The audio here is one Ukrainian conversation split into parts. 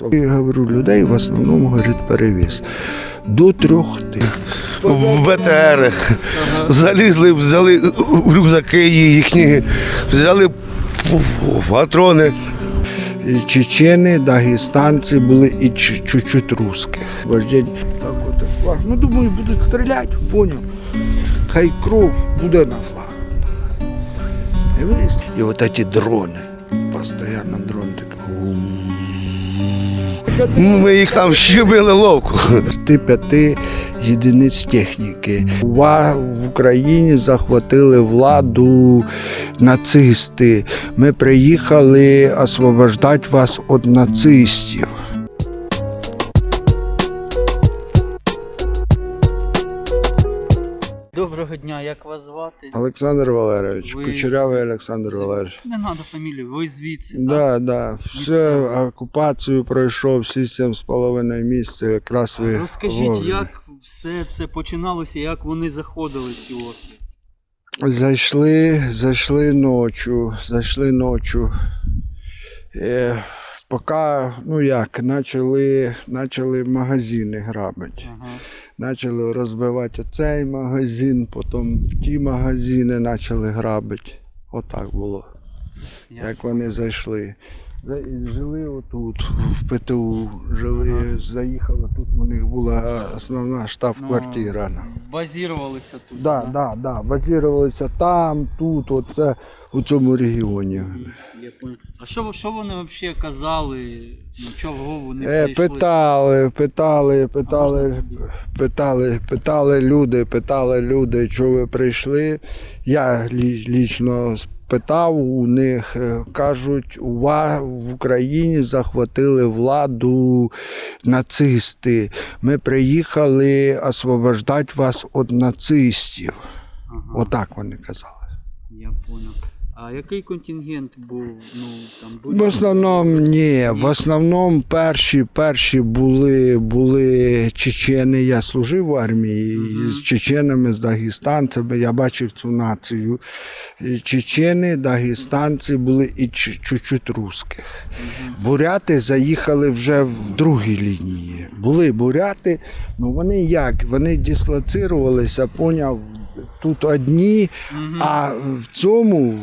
Я говорю, людей в основному говорить перевіз. До трьох тих. в БТР. Залізли, взяли в рюкзаки їхні, взяли патрони. І Чечени, дагестанці були і чуть-чуть русських. Так от флаг. Ну думаю, будуть стріляти, поняв. Хай кров буде на флаг. І, і от ці дрони. Постійно дрон такий. Ми їх там щебили ловко. З 5 єдиниць техніки. В Україні захватили владу нацисти. Ми приїхали освобождати вас від нацистів. Доброго дня, як вас звати? Олександр Валерійович, Ви Кучерявий Олександр Валерійович. Не треба фамілію, ви звідси. так? Да, да. Все окупацію пройшов, всі сім з половиною місяців, якраз ви. Розкажіть, вовремя. як все це починалося, як вони заходили ці орки? Зайшли, зайшли ночі, зайшли ночі. Е, поки, ну як, почали, почали магазини грабити. Ага. Почали розбивати цей магазин, потім ті магазини почали грабити. Отак було, як вони зайшли. Жили отут, в ПТУ, жили, Ага. заїхали, тут у них була основна штаб-квартира. Ну, базірувалися тут. Да, да, да. Базірувалися там, тут, оце, у цьому регіоні. Я понял. А що, що вони взагалі казали? Ну, чого вони Е, питали, питали, питали, питали, питали люди, питали люди, чого ви прийшли. Я лічно спитав у них, е, кажуть, у ва- в Україні захватили владу нацисти. Ми приїхали освобождати вас від нацистів. Ага, Отак вони казали. Я понял. А який контингент був? Ну, там, В основному ні. В основному перші, перші були, були чечени. Я служив в армії Мгм. з чеченами, з дагестанцями. Я бачив цю націю. І Чечени, дагестанці були і чу- чуть-чуть русських. Буряти заїхали вже в другій лінії. Були буряти, ну вони як? Вони дислоцирувалися, поняв. Тут одні, а в цьому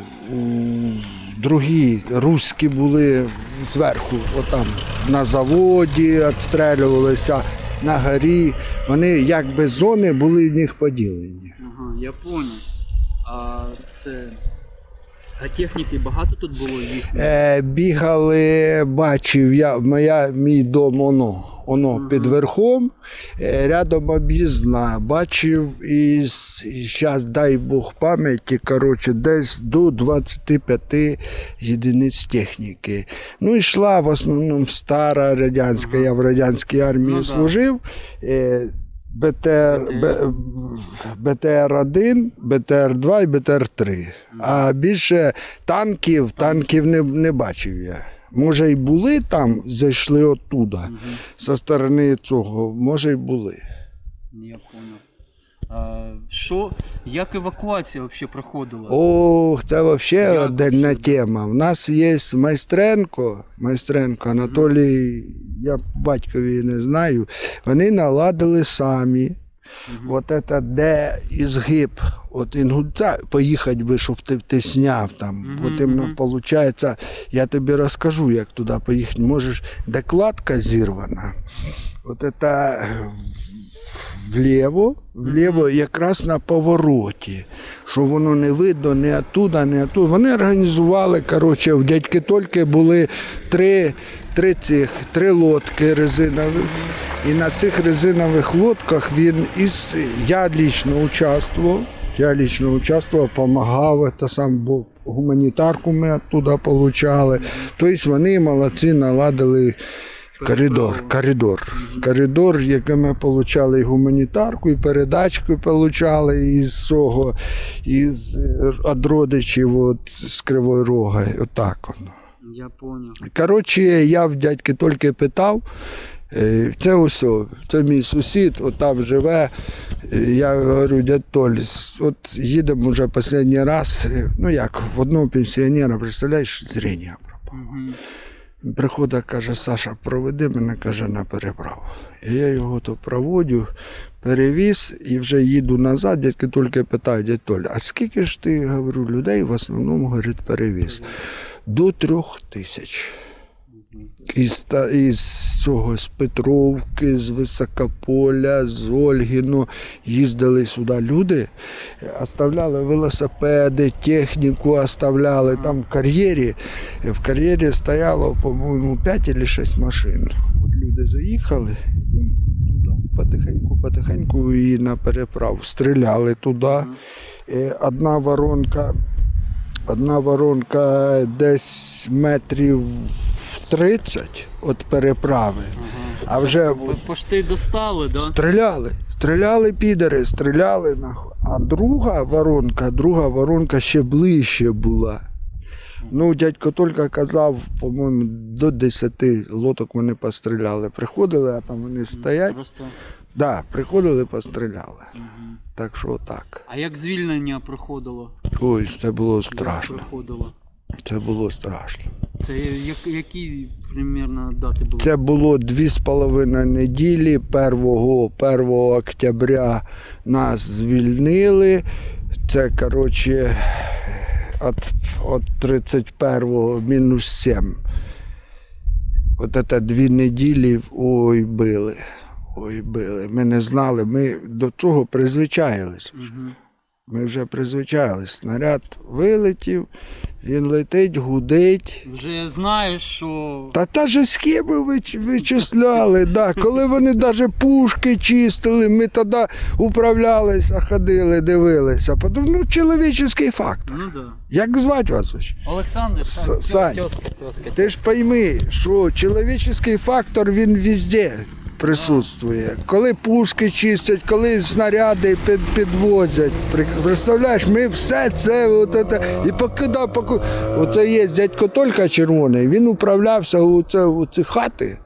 другі руські були зверху, отам на заводі відстрелювалися, на горі. Вони якби зони були в них поділені. Ага, я понял. А це. А техніки багато тут було їх? Е, бігали, бачив я, моя, мій дом, воно, воно під верхом, е, рядом об'їзна. Бачив і зараз, дай Бог пам'яті, коротше, десь до 25 єдиниць техніки. Ну, йшла в основному стара радянська, я в радянській армії Ну, служив. Е, БТР, БТР-1, БТР-2 і БТР-3. А більше танків, танків не, не бачив я. Може, й були там, зайшли оттуда, зі сторони цього, може, й були. Я понял. Що, як евакуація взагалі проходила? Ох, це взагалі вообще? тема. В нас є майстренко, майстренко Анатолій, я батькові не знаю. Вони наладили самі. От це де ізгиб, от інгульця, поїхати би, щоб ти, ти сняв там. От іменно мгм. виходить, я тобі розкажу, як туди поїхати. Можеш, де кладка зірвана. От це вліво, вліво, якраз на повороті, що воно не видно ні оттуда, ні оттуда. Вони організували, коротше, в дядьки Тольки були три, три цих, три лодки резинові. І на цих резинових лодках він із я лічно участвував. Я лічно участвував, допомагав, це сам був гуманітарку ми оттуда получали. Тобто вони молодці наладили коридор. Коридор. Коридор, який ми отримали і гуманітарку, і передачку отримали із цього, із е, від родичів от, з Кривої Роги. Отак воно. Я понял. Коротше, я в дядьки тільки питав. е, Це усе, це мій сусід, от там живе. Е, Я говорю, дядь Толь, от їдемо вже останній раз. Ну як, в одного пенсіонера, представляєш, зріння пропало. Угу. Приходить, каже, Саша, проведи мене, каже, на переправу. І я його то проводю, перевіз і вже їду назад, дядьки тільки питають, дядь Толя, а скільки ж ти, говорю, людей в основному, говорить, перевіз? До трьох тисяч. Із, із цього, з Петровки, з Високополя, з Ольгіно їздили сюди люди, оставляли велосипеди, техніку оставляли. Там в кар'єрі, в кар'єрі стояло, по-моєму, 5 чи 6 машин. От люди заїхали і туди потихеньку, потихеньку і на переправу. Стріляли туди. Е, Одна воронка, одна воронка десь метрів 30 від переправи. А вже пошти достали, да? Стріляли, стріляли підери, стріляли нахуй. А друга воронка, друга воронка ще ближче була. Ну, дядько тільки казав, по-моєму, до 10 лоток вони постріляли. Приходили, а там вони стоять. Просто. Да, приходили, постріляли. Так що так. А як звільнення проходило? Ой, це було Як страшно. проходило? Це було страшно. Це як, які примірно дати були? Це було дві з половиною неділі. 1, 1 октября нас звільнили. Це, коротше, от, от 31 мінус 7. От це дві неділі ой били. Ой, били. Ми не знали, ми до цього призвичаїлись. Ми вже призвичаїлись. Снаряд вилетів, він летить, гудить. Вже знаєш, що Та та же схеми вич- вичисляли, да. коли вони навіть пушки чистили, ми тоді управлялися, ходили, дивилися. Потім, ну, чоловічий фактор. ну да. Як звати вас? Олександр, Сань. тьоска. Ти ж пойми, що чоловічий фактор він везде присутствує. Коли пушки чистять, коли снаряди під, підвозять. Представляєш, ми все це, от це і покида, поки... Оце є дядько Толька червоний, він управлявся у, ці хати.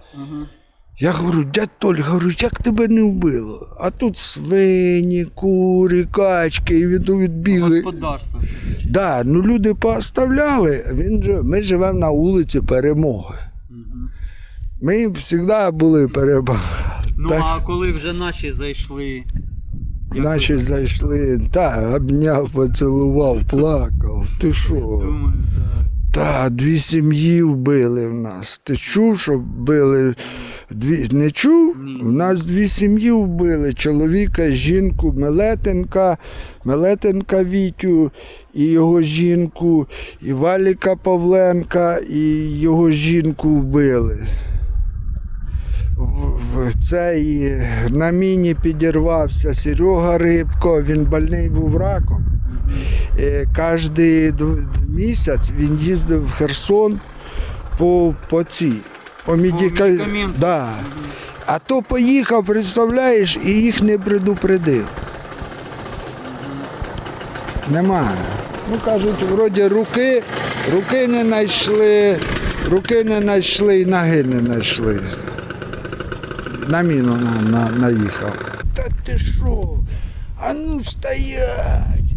Я говорю, дядь Толь, говорю, як тебе не вбило? А тут свині, курі, качки, і він тут бігає. Господарство. Да, ну люди пооставляли. Він же, ми живемо на вулиці Перемоги. Ми завжди були перемоги. Ну Так. а коли вже наші зайшли. як Наші ви зайшли, та, обняв, поцілував, плакав. Ти що? Думаю, так. Та, дві сім'ї вбили в нас. Ти чув, що били дві. Не чув? Ні. У нас дві сім'ї вбили. Чоловіка, жінку, Мелетенка, Мелетенка Вітю і його жінку, і Валіка Павленка, і його жінку вбили. Цей на міні підірвався Серега Рибко, він больний був раком. Е, Кожний місяць він їздив в Херсон по, по ці. По, медика... да. А то поїхав, представляєш, і їх не предупредив. Немає. Ну кажуть, вроді руки, руки не знайшли, руки не знайшли і ноги не знайшли. На міну на, на, наїхав. Та ти що? А ну стоять!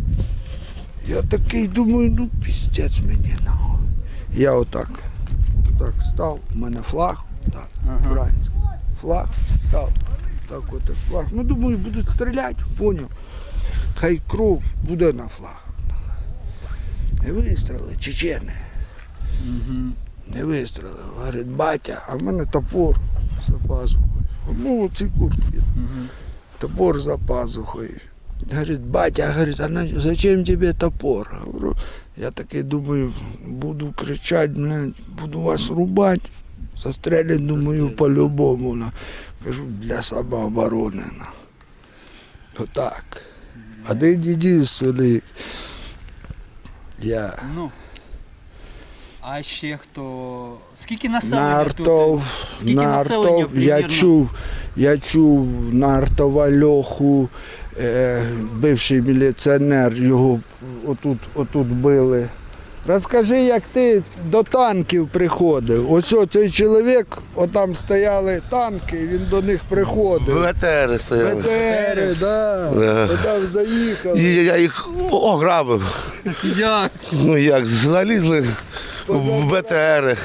Я такий думаю, ну піздець мені ну. Я отак. Так став, у мене флаг, так, Ага. Флаг став. Так от флаг. Ну думаю, будуть стріляти, поняв. Хай кров буде на флаг. Не вистріли, чечени. Мгм. Не вистрілив. Говорить, батя, а в мене топор за пазухою. Ну, ці куртки. Мгм. Топор за пазухою. Говорить, батя, говорить, а на- зачем тебе топор? Говорю, я такий думаю, буду кричати, блядь, буду вас рубати. Застрелять, думаю, по-любому. на. Кажу, для самооборони. на. Отак. Один єдиний. Я. Ну. А ще хто. Скільки населення Нартов, тут? Скільки населення я примірно? чув, я чув Нартова Льоху, е, бивший міліціонер, його отут, отут били. Розкажи, як ти до танків приходив. Ось цей чоловік, отам стояли танки, він до них приходив. ВТР стояли. БТРи, да. Да. Отам І я їх ограбив. Як? Ну як, залізли в БТР.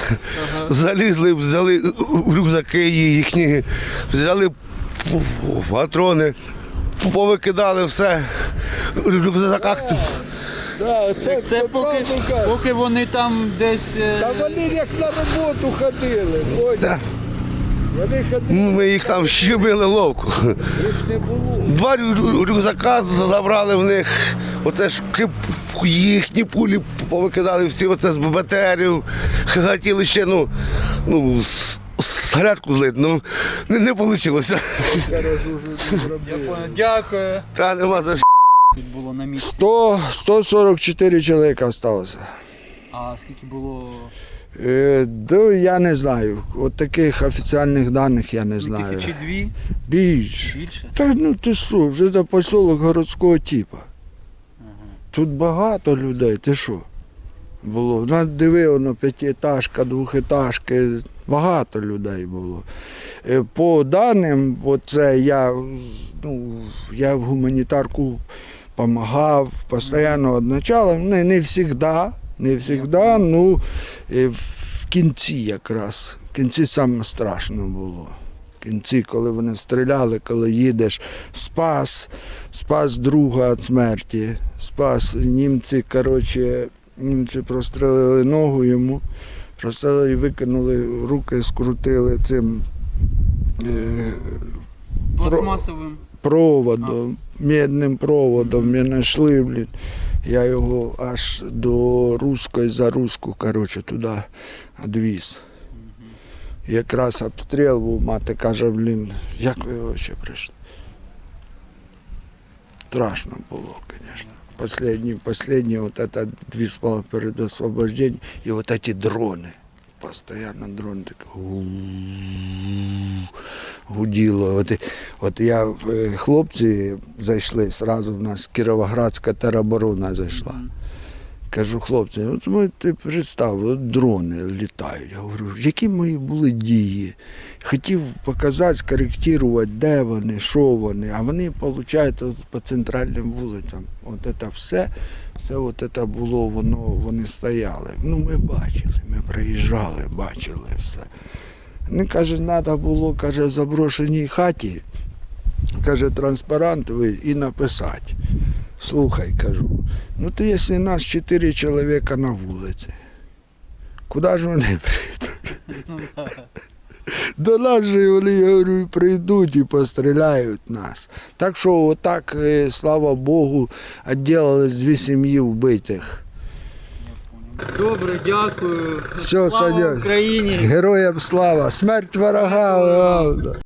Залізли, взяли рюкзаки їхні, взяли патрони, повикидали все. В рюкзаках Да, це, Це поки, поки вони там десь. е, Та вони як на роботу ходили? Да. Вони ходили, ми їх там щемили ловко. їх не було. Два рю- рюкзака забрали в них. Оце ж кип- їхні пулі повикидали всі оце з БТРів. Хотіли ще, ну, ну, с- снарядку злити, ну не, не вийшло. Я. Дякую. Та нема за Тут було на місці. 100, 144 чоловіка залишилося. А скільки було? Е, да, я не знаю. От таких офіційних даних я не Ну, знаю. тисячі дві Більше. більше? Та ну ти що, вже це поселок городського типу. Тут багато людей, ти що? Було. Ну, диви, воно п'ятиэтажка, двохетажки, багато людей було. Е, По даним, оце я, ну, я в гуманітарку допомагав постійно одначало, не, не завжди, не завжди, ну в кінці якраз. В кінці саме страшно було. Кінці, коли вони стріляли, коли їдеш, спас, спас друга від смерті, спас німці, коротше, німці прострелили ногу йому, прострелили і викинули, руки скрутили цим е, Пластмасовим. проводом, медним проводом. Ми знайшли, блін. Я його аж до Руської за Руську, коротше, туди відвіз Якраз обстріл був, мати каже, блін, як ви взагалі прийшли? Страшно було, звісно. Последний, последний, вот это две с половиной перед освобождением, и вот эти дроны. Постоянно дрон так гуділо. От, і- от я, е, хлопці зайшли, зразу в нас Кіровоградська тероборона зайшла. Кажу, хлопці, от ви ти представ, от дрони літають. Я говорю, які мої були дії? Хотів показати, скоректувати, де вони, що вони, а вони, виходить, от по центральним вулицям. От це все, все от це було, воно, вони стояли. Ну, ми бачили, ми приїжджали, бачили все. Вони каже, треба було, каже, в заброшеній хаті, каже, транспарант і написати. Слухай, кажу, ну ти якщо нас чотири чоловіка на вулиці, куди ж вони прийдуть? До нас же вони, я говорю, прийдуть і постріляють нас. Так що отак, е, слава Богу, відділили дві сім'ї вбитих. Добре, дякую. Все, Слава. Україні! Героям слава! Смерть ворога!